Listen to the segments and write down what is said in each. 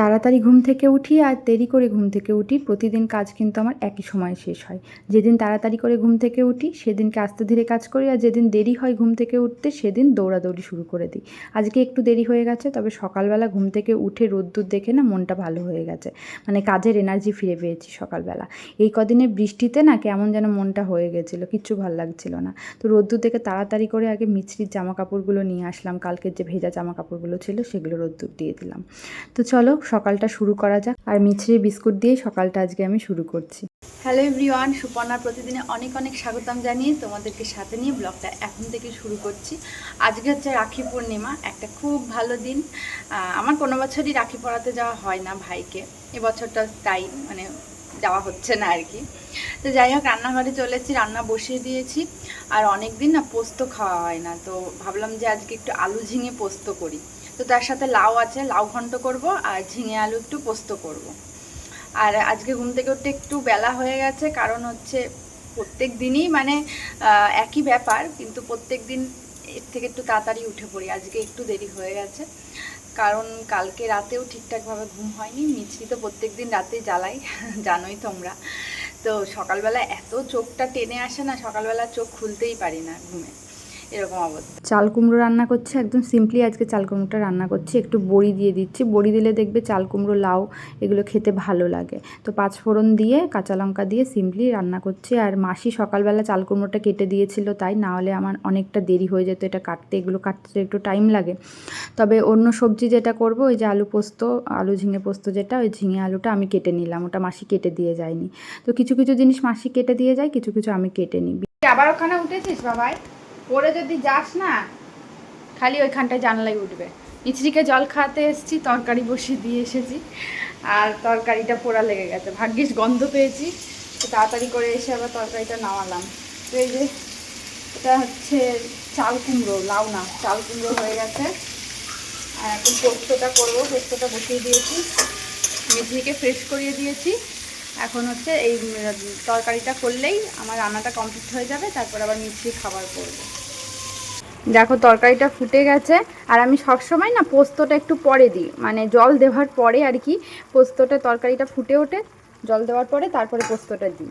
তাড়াতাড়ি ঘুম থেকে উঠি আর দেরি করে ঘুম থেকে উঠি। প্রতিদিন কাজ কিন্তু আমার একই সময় শেষ হয়। যেদিন তাড়াতাড়ি করে ঘুম থেকে উঠি, সেদিনকে আস্তে ধীরে কাজ করি আর যেদিন দেরি হয় ঘুম থেকে উঠতে, সেদিন দৌড়াদৌড়ি শুরু করে দিই। আজকে একটু দেরি হয়ে গেছে, তবে সকালবেলা ঘুম থেকে উঠে রোদ্দুর দেখে না মনটা ভালো হয়ে গেছে। মানে কাজের এনার্জি ফিরে পেয়েছি সকালবেলা। এই কদিনে বৃষ্টিতে না কেমন যেন মনটা হয়ে গেছিল, কিচ্ছু ভালো লাগছিল না। তো রোদ্দুর দেখে তাড়াতাড়ি করে আগে মিছরির জামা কাপড়গুলো নিয়ে আসলাম। কালকের যে ভেজা জামা কাপড়গুলো ছিল, সেগুলো রোদ্দুর দিয়ে দিলাম। তো চলো সকালটা শুরু করা যাক। আর মিছরি বিস্কুট দিয়ে সকালটা আজকে আমি শুরু করছি। হ্যালো এভরিওয়ান, সুপর্ণার প্রতিদিনে অনেক অনেক স্বাগতম জানিয়ে তোমাদেরকে সাথে নিয়ে ব্লগটা এখন থেকে শুরু করছি। আজকে হচ্ছে রাখি পূর্ণিমা, একটা খুব ভালো দিন। আমার কোনো বছরই রাখি পড়াতে যাওয়া হয় না ভাইকে। এবছরটা তাই মানে যাওয়া হচ্ছে না আর কি। তো যাই হোক, রান্নাঘরে চলে এসেছি, রান্না বসিয়ে দিয়েছি। আর অনেক দিন না পোস্ত খাওয়া হয় না, তো ভাবলাম যে আজকে একটু আলু ঝিঙে পোস্ত করি। তো তার সাথে লাউ আছে, লাউ ঘন্ট করব আর ঝিঙে আলু একটু পোস্ত করব। আর আজকে ঘুম থেকে উঠতে একটু বেলা হয়ে গেছে, কারণ হচ্ছে প্রত্যেক দিনই মানে একই ব্যাপার, কিন্তু প্রত্যেক দিন এর থেকে একটু তাড়াতাড়ি উঠে পড়ি। আজকে একটু দেরি হয়ে গেছে। কারণ কালকে রাতেও ঠিকঠাকভাবে ঘুম হয়নি, মিছরি তো প্রত্যেক দিন রাতে জ্বালাই, জানোই তোমরা। তো সকালবেলা এত চোখটা টেনে আসে না, সকালবেলা চোখ খুলতেই পারি না ঘুমে। এরকম অবস্থা। চাল কুমড়ো রান্না করছি একদম সিম্পলি আজকে চাল কুমড়োটা রান্না করছি। একটু বড়ি দিয়ে দিচ্ছি। বড়ি দিলে দেখবে চাল কুমড়ো লাউ এগুলো খেতে ভালো লাগে। তো পাঁচ ফোড়ন দিয়ে কাঁচা লঙ্কা দিয়ে সিম্পলি রান্না করছি। আর মাসি সকালবেলা চাল কুমড়োটা কেটে দিয়েছিল তাই না হলে আমার অনেকটা দেরি হয়ে যেত এটা কাটতে। এগুলো কাটতে একটু টাইম লাগে। তবে অন্য সবজি যেটা করব ওই যে আলু পোস্ত আলু ঝিঙে পোস্ত যেটা ওই ঝিঙে আলুটা আমি কেটে নিলাম। ওটা মাসি কেটে দিয়ে যায়নি। তো কিছু কিছু জিনিস মাসি কেটে দিয়ে যায় কিছু কিছু আমি কেটে নিই। আবার ওখানে উঠেছিস বাবাই? পরে যদি যাস না, খালি ওইখানটায় জানলাই উঠবে। মিছরিকে জল খাওয়াতে এসেছি, তরকারি বসিয়ে দিয়ে এসেছি, আর তরকারিটা পোড়া লেগে গেছে। ভাগ্যিস গন্ধ পেয়েছি, তো তাড়াতাড়ি করে এসে আবার তরকারিটা নামালাম। তো এই যে, এটা হচ্ছে চাল কুমড়ো, লাউ না, চাল কুমড়ো হয়ে গেছে। আর এখন পোস্তটা করব, পোস্তটা বসিয়ে দিয়েছি। মিছরিকে ফ্রেশ করিয়ে দিয়েছি। এখন হচ্ছে এই তরকারিটা করলেই আমার রান্নাটা কমপ্লিট হয়ে যাবে, তারপর আবার মিছরি খাবার করব। দেখো তরকারিটা ফুটে গেছে, আর আমি সবসময় না পোস্তটা একটু পরে দিই। মানে জল দেওয়ার পরে আর কি, পোস্তটা, তরকারিটা ফুটে ওঠে, জল দেওয়ার পরে তারপরে পোস্তটা দিই।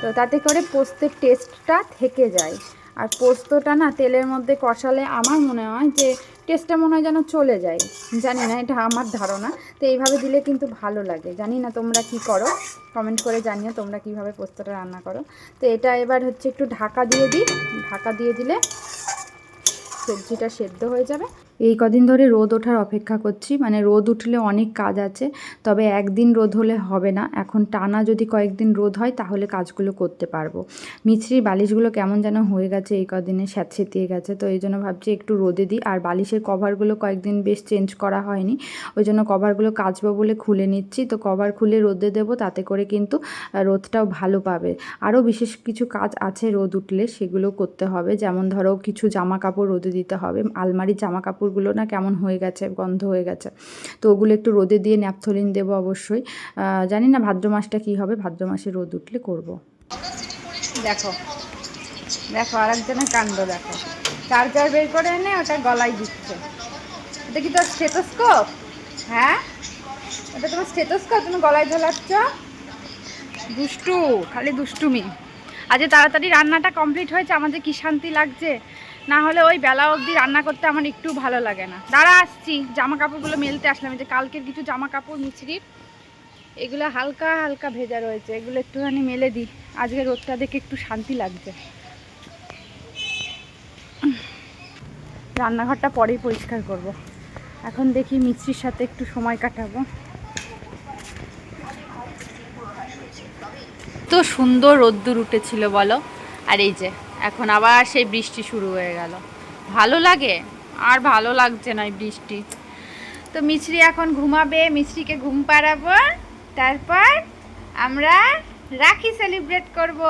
তো তাতে করে পোস্তের টেস্টটা থেকে যায়। আর পোস্তটা না তেলের মধ্যে কষালে আমার মনে হয় যে টেস্টটা মনে হয় যেন চলে যায়। জানি না, এটা আমার ধারণা। তো এইভাবে দিলে কিন্তু ভালো লাগে। জানি না তোমরা কি করো? কমেন্ট করে জানিও তোমরা কীভাবে পোস্তটা রান্না করো। তো এটা এবার হচ্ছে একটু ঢাকা দিয়ে দিই। ঢাকা দিয়ে দিলে সবজিটা সেদ্ধ হয়ে যাবে। এই কদিন ধরে রোদ ওঠার অপেক্ষা করছি মানে রোদ উঠলে অনেক কাজ আছে, তবে একদিন রোদ হলে হবে না। এখন টানা যদি কয়েকদিন রোদ হয়, তাহলে কাজগুলো করতে পারব। মিছরির বালিশগুলো কেমন যেন হয়ে গেছে এই কদিনে স্যাঁতসেতিয়ে গেছে, তো এই জন্য ভাবছি একটু রোদে দিই। আর বালিশের কভারগুলো কয়েকদিন বেশ চেঞ্জ করা হয়নি, ওই জন্য কভারগুলো কাচবো বলে খুলে নিচ্ছি। তো কভার খুলে রোদে দেবো, তাতে করে কিন্তু রোদটাও ভালো পাবে। আরও বিশেষ কিছু কাজ আছে রোদ উঠলে, সেগুলো করতে হবে। যেমন ধরো কিছু জামা কাপড় রোদে দিতে হবে, আলমারির জামা কাপড়গুলো না কেমন হয়ে গেছে, গন্ধ হয়ে গেছে। তো ওগুলো একটু রোদে দিয়ে ন্যাপথলিন দেবো অবশ্যই। জানি না ভাদ্র মাসটা কী হবে, ভাদ্র মাসে রোদ উঠলে করব। দেখো দেখো আর একজনের কাণ্ড দেখো। চার্জার বের করে এনে ওটা গলায় দিচ্ছে। এটা কি তোর স্টেথোস্কোপ? হ্যাঁ? এটা তোমার স্টেথোস্কোপ, তুমি গলায় ঝোলাচ্ছ? দুষ্টু, খালি দুষ্টুমি। আজ তাড়াতাড়ি রান্নাটা কমপ্লিট হয়েছে, আমাদের কি শান্তি লাগছে? না হলে ওই বেলা অবধি রান্না করতে আমার একটু ভালো লাগে না। দাঁড়া, আসছি। জামা কাপড়গুলো মেলতে আসলাম। যে কালকের কিছু জামা কাপড় মিছরির এগুলো হালকা হালকা ভেজা রয়েছে। এগুলো একটুখানি মেলে দিই। আজকে রোদটা দেখে একটু শান্তি লাগছে। রান্নাঘরটা পরেই পরিষ্কার করব। এখন দেখি মিস্ত্রির সাথে একটু সময় কাটাবো। তো সুন্দর রোদ্দুর উঠেছিল বলো। আর এই যে এখন আবার সেই বৃষ্টি শুরু হয়ে গেল। ভালো লাগে, আর ভালো লাগছে না বৃষ্টি। তো মিছরি এখন ঘুমাবে, মিছরিকে ঘুম পাড়াবো। তারপর আমরা রাখি সেলিব্রেট করব।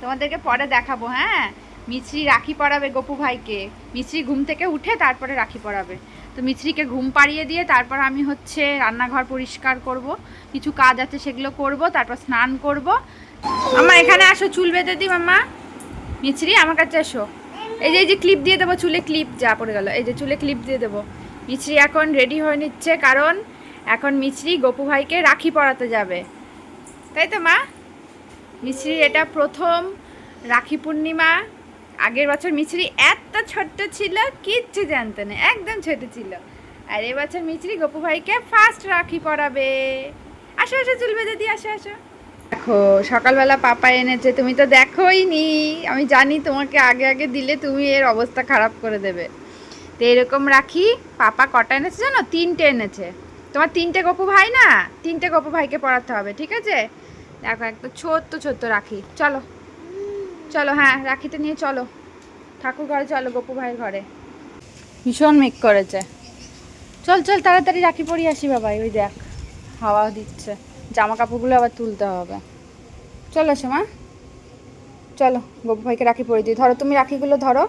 তোমাদেরকে পরে দেখাবো হ্যাঁ? মিছরি রাখি পরাবে গপু ভাইকে। মিছরি ঘুম থেকে উঠে তারপরে রাখি পরাবে তো মিছরিকে ঘুম পাড়িয়ে দিয়ে তারপর আমি হচ্ছে রান্নাঘর পরিষ্কার করব। কিছু কাজ আছে সেগুলো করব, তারপর স্নান করব। আমার এখানে আসো, চুল বেঁধে দিই মাম্মা মিছরি, আমার কাছে এসো এই যে এই যে ক্লিপ দিয়ে দেবো, চুলে ক্লিপ যা পড়ে গেল। এই যে, চুলে ক্লিপ দিয়ে দেবো। মিছরি এখন রেডি হয়ে নিচ্ছে, কারণ এখন মিছরি গপু ভাইকে রাখি পরাতে যাবে। তাই তো, মা? মিছরির এটা প্রথম রাখি পূর্ণিমা। আগের বছর মিছরি এত ছোট্ট ছিল, কিচ্ছু জানতো না, একদম ছোট ছিল। আর এবছর মিছরি গপু ভাইকে ফার্স্ট রাখি পরাবে। আসো আসো, চুল বেঁধে দিয়ে আসো আসো। দেখো, সকালবেলা পাপা এনেছে, তুমি তো দেখোই নি। আমি জানি তোমাকে আগে আগে দিলে তুমি এর অবস্থা খারাপ করে দেবে। তো এরকম রাখি, পাপা কটা এনেছে জানো? তিনটে এনেছে। তোমার তিনটে গপু ভাই না? তিনটে গপু ভাইকে পড়াতে হবে, ঠিক আছে? দেখো একটা ছোট্ট ছোট্ট রাখি। চলো। চলো হ্যাঁ রাখিতে নিয়ে চলো। ঠাকুর ঘরে চলো, গপু ভাইয়ের ঘরে। ভীষণ মেঘ করেছে। চল চল, তাড়াতাড়ি রাখি পরিয়ে আসি, বাবাই। ওই দেখ হাওয়া দিচ্ছে। জামা কাপড়গুলো আবার তুলতে হবে। চলো সোমা। চলো গপু ভাইকে রাখি পরিয়ে দিই। ধরো, তুমি রাখিগুলো ধরো।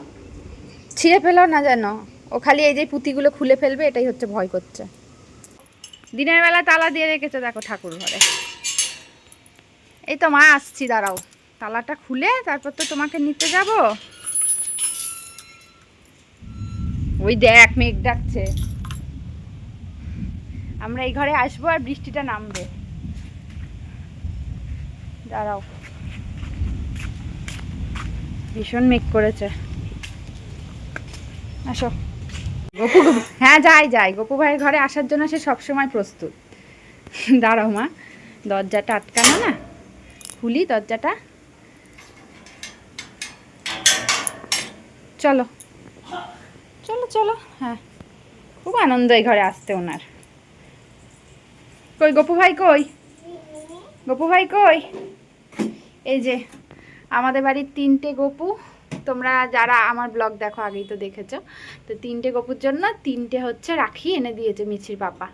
ছিঁড়ে ফেলো না যেন। ও খালি এই যে পুঁতিগুলো খুলে ফেলবে, এটাই হচ্ছে ভয় করছে। দিনের বেলা তালা দিয়ে রেখেছে, দেখো ঠাকুর ঘরে। এই তো মা, আসছি, দাঁড়াও। তালাটা খুলে তারপর তো তোমাকে নিতে যাব। ওই দেখ, মেঘ ডাকছে। আমরা এই ঘরে আসব আর বৃষ্টিটা নামবে। দাঁড়াও। ভীষণ মেঘ করেছে। আসো। গপু গপু। হ্যাঁ যাই যাই। গপু ভাইয়ের ঘরে আসার জন্য সে সবসময় প্রস্তুত। দাঁড়াও মা। দরজাটা আটকানো না? খুলি দরজাটা। চলো। চলো চলো। হ্যাঁ। খুব আনন্দ এই ঘরে আসতে ওনার। কই গপু ভাই কই? গপু ভাই কই? এই যে, আমাদের বাড়ির তিনটে গপু, তোমরা যারা আমার ব্লগ দেখো আগেই তো দেখেছ, তো তিনটে গপুর জন্য তিনটে হচ্ছে রাখি এনে দিয়েছে মিছির পাপা।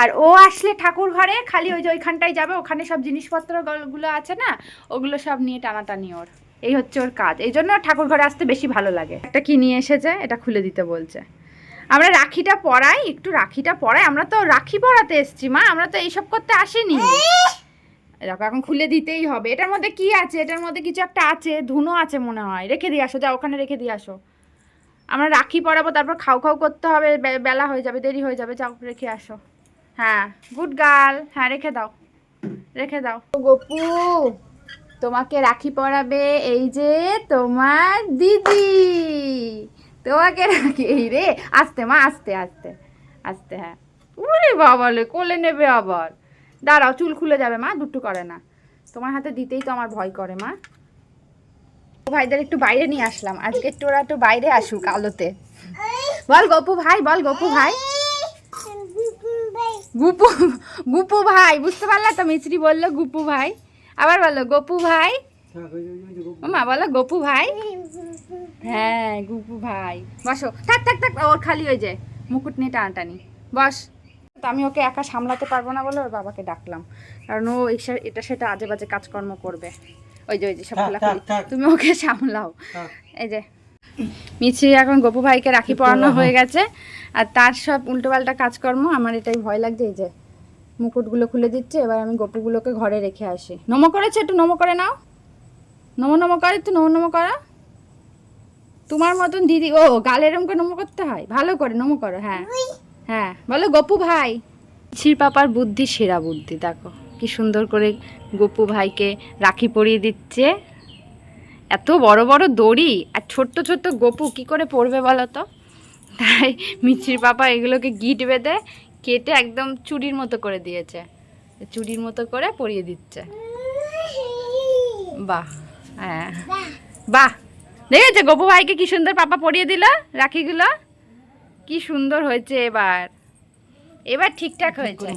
আর ও আসলে ঠাকুর ঘরে, খালি ওই যে ওইখানটায় যাবে, ওখানে সব জিনিসপত্রগুলো আছে না, ওগুলো সব নিয়ে টানাটানি ওর। এই হচ্ছে ওর কাজ। এই জন্য ঠাকুর ঘরে আসতে বেশি ভালো লাগে। একটা কি নিয়ে এসেছে, এটা খুলে দিতে বলছে। আমরা রাখিটা পরাই, একটু রাখিটা পরাই, আমরা তো রাখি পরাতে এসছি মা, আমরা তো এইসব করতে আসিনি। দেখো, এখন খুলে দিতেই হবে। এটার মধ্যে কি আছে? এটার মধ্যে কিছু একটা আছে, ধুনো আছে মনে হয়। রেখে দিয়ে আসো, যাও, ওখানে রেখে দিয়ে আসো। আমরা রাখি পরাবো, তারপর খাও খাও করতে হবে বেলা হয়ে যাবে, দেরি হয়ে যাবে, যাও, রেখে আসো। হ্যাঁ গুড গার্ল। হ্যাঁ রেখে দাও রেখে দাও। গপু, তোমাকে রাখি পরাবে এই যে তোমার দিদি। তোমাকে রাখি, এই রে, আস্তে মা, আস্তে আস্তে আস্তে হ্যাঁ। উরে বাবালে, কোলে নেবে আবার। দাঁড়াও, চুল খুলে যাবে মা, দুটু করে না। তোমার হাতে দিতেই তো আমার ভয় করে মা। ভাইদের একটু বাইরে নিয়ে আসলাম। আজকে একটু ওরা একটু বাইরে আসুক আলোতে। বল গপু ভাই, বল গপু ভাই। গুপু গুপু ভাই, বুঝতে পারলা তো মিছরি বলল গুপু ভাই। আবার বলো, গপু ভাই। মা, বলো গপু ভাই। হ্যাঁ গুপু ভাই। বসো, থাক থাক থাক, ওর খালি হয়ে যায়। মুকুট নিয়ে টানাটানি। বস। তো আমি ওকে একা সামলাতে পারব না বলে ওর বাবাকে ডাকলাম। কারণ ও এটা সেটা আজে বাজে কাজকর্ম করবে। ওই যে ওই যে সব থাক, খোলাখুলি। থাক, থাক। তুমি ওকে সামলাও। এই যে মিছি এখন গপু ভাইকে রাখি পরানো হয়ে গেছে। আর তার সব উল্টোপাল্টা কাজকর্ম আমার এটাই ভয় লাগছে এই যে মুকুটগুলো খুলে দিচ্ছে এবার আমি গপুগুলোকে ঘরে রেখে আসি। নমো করেছে একটু নমো করে নাও। নমো নমো করে একটু নমো নমো করো। তোমার মতন দিদি ও গালে এরম করে নমো করতে হয়? ভালো করে নমো করো হ্যাঁ। হ্যাঁ বলো গপু ভাই। ছির পাপার বুদ্ধি সেরা বুদ্ধি দেখো কি সুন্দর করে গপু ভাইকে রাখি পরিয়ে দিচ্ছে। এত বড় বড় দড়ি আর ছোট্ট ছোট্ট গপু কি করে পড়বে বলো তো? তাই মিছির পাপা এগুলোকে গিট বেঁধে কেটে একদম চুরির মতো করে দিয়েছে। চুড়ির মতো করে পরিয়ে দিচ্ছে। বাহ হ্যাঁ। বাহ দেখেছে গপু ভাইকে কি সুন্দর পাপা পরিয়ে দিল রাখিগুলো? কি সুন্দর হয়েছে এবার। এবার ঠিকঠাক হয়েছে।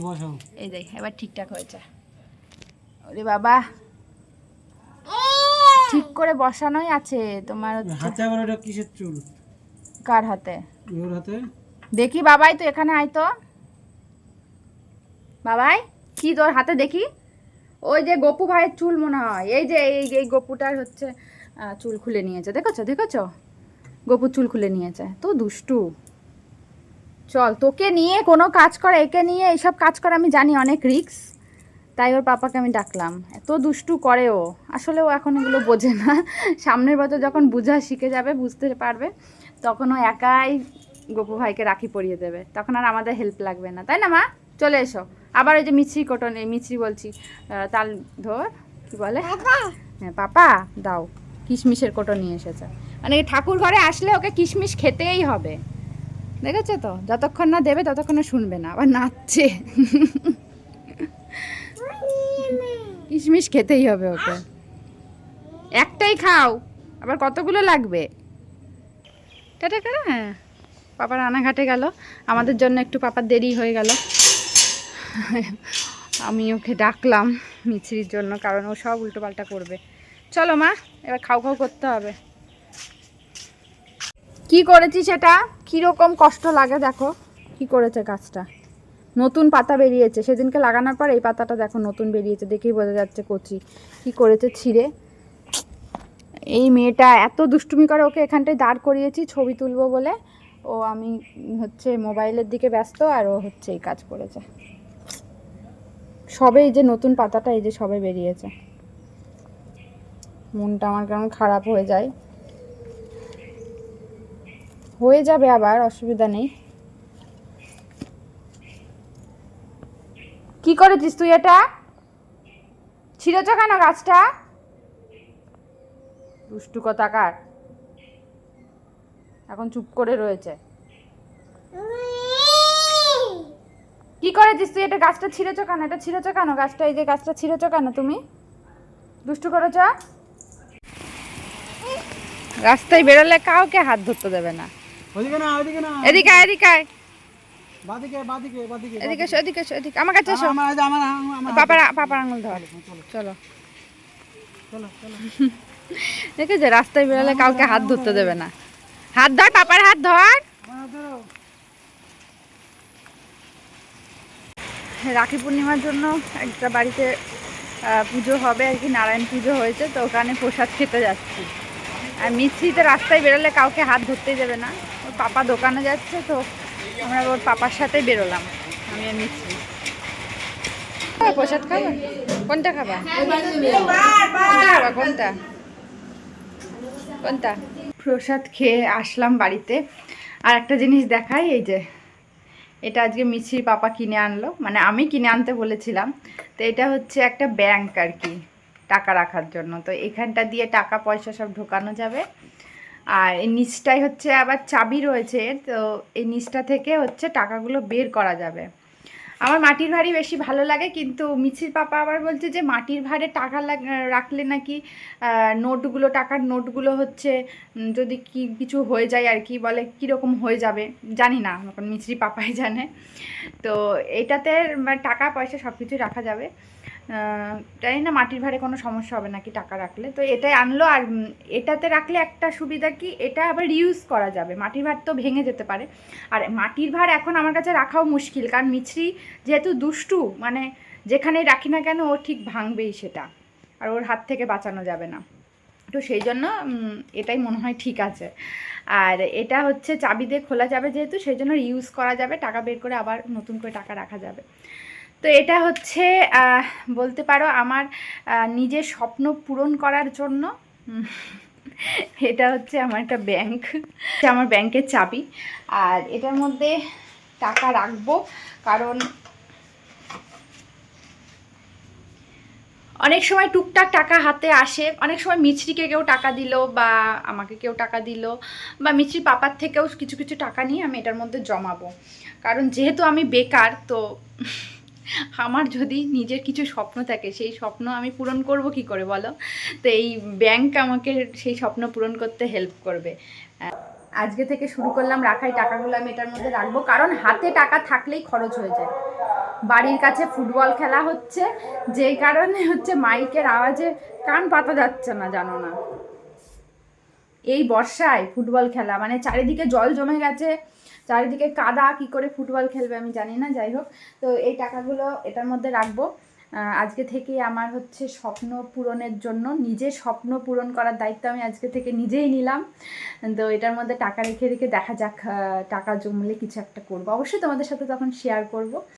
এই দেখ এবার ঠিকঠাক হয়েছে। ওরে বাবা। ঠিক করে বসানোই আছে তোমার হাতে আবার ওটা কিসের চুল? কার হাতে? ওর হাতে? দেখি বাবাই তো এখানে আয় তো। বাবাই কি তোর হাতে দেখি? ওই যে গপু ভাইয়ের চুল মনে হয়। এই যে এই এই গপুটার হচ্ছে আহ, চুল খুলে নিয়েছে। দেখেছ দেখেছ? গপুর চুল খুলে নিয়েছে। তো দুষ্টু। চল তোকে নিয়ে কোনো কাজ করা একে নিয়ে এইসব কাজ করা আমি জানি অনেক রিক্স। তাই ওর পাপাকে আমি ডাকলাম। এত দুষ্টু করে ও। আসলে ও এখন এগুলো বোঝে না। সামনের বছর যখন বোঝা শিখে যাবে বুঝতে পারবে তখন ও একাই গপু ভাইকে রাখি পরিয়ে দেবে। তখন আর আমাদের হেল্প লাগবে না। তাই না মা? চলে এসো। আবার ওই যে মিছরি কোটন এই মিছরি বলছি তাল ধর কি বলে? হ্যাঁ পাপা দাও। কিশমিশের কোটো নিয়ে এসেছে। মানে এই ঠাকুর ঘরে আসলে ওকে কিশমিশ খেতেই হবে। দেখেছ তো? যতক্ষণ না দেবে, ততক্ষণ না শুনবে না, আবার নাচছে। কিশমিশ খেতেই হবে ওকে। একটাই খাও, আবার কতগুলো লাগবে? টাটা টাটা হ্যাঁ। পাপা রানাঘাটে গেল। আমাদের জন্য একটু পাপার দেরি হয়ে গেল। আমি ওকে ডাকলাম মিছরির জন্য, কারণ ও সব উল্টোপাল্টা করবে। চলো মা, এবার খাও খাও করতে হবে। কি করেছি সেটা? কীরকম কষ্ট লাগে দেখো, কি করেছে গাছটা? নতুন পাতা বেরিয়েছে। সেদিনকে লাগানোর পর এই পাতাটা দেখো নতুন বেরিয়েছে, দেখেই বোঝা যাচ্ছে কচি। কি করেছে ছিঁড়ে। এই মেয়েটা এত দুষ্টুমি করে ওকে এখানটায় দাঁড় করিয়েছি, ছবি তুলবো বলে। ও আমি হচ্ছে মোবাইলের দিকে ব্যস্ত আর ও হচ্ছে এই কাজ করেছে। সবে এই যে নতুন পাতাটা এই যে সবে বেরিয়েছে। মনটা আমার কেমন খারাপ হয়ে যায়। হয়ে যাবে আবার, অসুবিধা নেই। কি করেছিস তুই এটা? ছিঁড়েছ কেন গাছটা? দুষ্টু কথাকার এখন চুপ করে রয়েছে। কি করেছিস তুই এটা? গাছটা ছিঁড়েছ কেন? এটা ছিঁড়েছ কেন? গাছটা, এই যে গাছটা ছিঁড়েছ কেন তুমি? দুষ্টু করেছ? রাস্তায় বেরোলে কাউকে হাত ধরতে দেবে না। ওদিকে না ওদিকে না। এদিকে এদিকে। বাদিকে বাদিকে বাদিকে এদিকে এসো, এদিকে এসো, এদিকে। আমার কাছে এসো। আমার আমার আমার পাপার পাপার আঙুল ধর। চলো চলো। চলো। দেখেছে রাস্তায় বেরোলে কাউকে হাত ধরতে দেবে না। হাত ধর পাপার হাত ধর। রাখি পূর্ণিমার জন্য একটা বাড়িতে পুজো হবে আর কি নারায়ণ পুজো হয়েছে তো ওখানে প্রসাদ খেতে যাচ্ছি। আর মিস্ত্রিতে রাস্তায় বেরোলে কাউকে হাত ধরতেই দেবে না। পাপা দোকানে যাচ্ছে তো আমরা ওর পাপার সাথে বেরোলাম। আমি আর মিস্ত্রি প্রসাদ খাবে? কোনটা খাবা? কোনটা খাবা? কোনটা? কোনটা? প্রসাদ খেয়ে আসলাম বাড়িতে। আর একটা জিনিস দেখাই, এই যে, এটা আজকে মিছির পাপা কিনে আনলো। মানে আমি কিনে আনতে বলেছিলাম। তো এটা হচ্ছে একটা ব্যাংক আর কি, টাকা রাখার জন্য। তো এখানটা দিয়ে টাকা পয়সা সব ঢোকানো যাবে। আর এই নিচটাই হচ্ছে আবার চাবি রয়েছে, তো এই নিচটা থেকে হচ্ছে টাকাগুলো বের করা যাবে। আমার মাটির ভারী বেশি ভালো লাগে, কিন্তু মিছির পাপা আবার বলছে যে মাটির ভারে টাকা রাখলে নাকি নোটগুলো, টাকার নোটগুলো হচ্ছে যদি কি কিছু হয়ে যায় আর কি, বলে কীরকম হয়ে যাবে, জানি না এখন মিছরি পাপাই জানে। তো এটাতে টাকা পয়সা সব কিছুই রাখা যাবে। জানি না, মাটির ভারে কোনো সমস্যা হবে নাকি টাকা রাখলে। তো এটাই আনলো আর এটাতে রাখলে একটা সুবিধা কি, এটা আবার ইউজ করা যাবে। মাটির ভার তো ভেঙে যেতে পারে। আর মাটির ভার এখন আমার কাছে রাখাও মুশকিল, কারণ মিছরি যেহেতু দুষ্টু মানে যেখানে রাখি না কেন ও ঠিক ভাঙবেই সেটা। আর ওর হাত থেকে বাঁচানো যাবে না। তো সেই জন্য এটাই মনে হয় ঠিক আছে। আর এটা হচ্ছে চাবি দিয়ে খোলা যাবে যেহেতু, সেই জন্য ইউজ করা যাবে, টাকা বের করে আবার নতুন করে টাকা রাখা যাবে। তো এটা হচ্ছে বলতে পারো আমার নিজের স্বপ্ন পূরণ করার জন্য। এটা হচ্ছে আমার একটা ব্যাংক আমার ব্যাংকের চাবি। আর এটার মধ্যে টাকা রাখব কারণ অনেক সময় টুকটাক টাকা হাতে আসে। অনেক সময় মিছরিকে কেউ টাকা দিল বা আমাকে কেউ টাকা দিল বা মিছরি পাপার থেকেও কিছু কিছু টাকা নিয়ে আমি এটার মধ্যে জমাবো। কারণ যেহেতু আমি বেকার, তো আমার যদি নিজের কিছু স্বপ্ন থাকে, সেই স্বপ্ন আমি পূরণ করব কি করে বলো? তো এই ব্যাংক আমাকে সেই স্বপ্ন পূরণ করতে হেল্প করবে। আজকে থেকে শুরু করলাম, রাখাই টাকাগুলো আমি এটার মধ্যে রাখব। কারণ হাতে টাকা থাকলেই খরচ হয়ে যায়। বাড়ির কাছে ফুটবল খেলা হচ্ছে যেই কারণে হচ্ছে মাইকের আওয়াজে কান পাতা যাচ্ছে না, জানো না। এই বর্ষায় ফুটবল খেলা মানে চারিদিকে জল জমে গেছে চারিদিকে কাদা কি করে ফুটবল খেলবে আমি জানি না, যাই হোক। তো এই টাকাগুলো এটার মধ্যে রাখব। আজকে থেকে আমার হচ্ছে স্বপ্ন পূরণের জন্য নিজে স্বপ্ন পূরণ করার দায়িত্ব আমি আজকে থেকে নিজেই নিলাম। তো এটার মধ্যে টাকা রেখে রেখে দেখা যাক টাকা জমলে কিছু একটা করব। অবশ্যই তোমাদের সাথে তখন শেয়ার করব।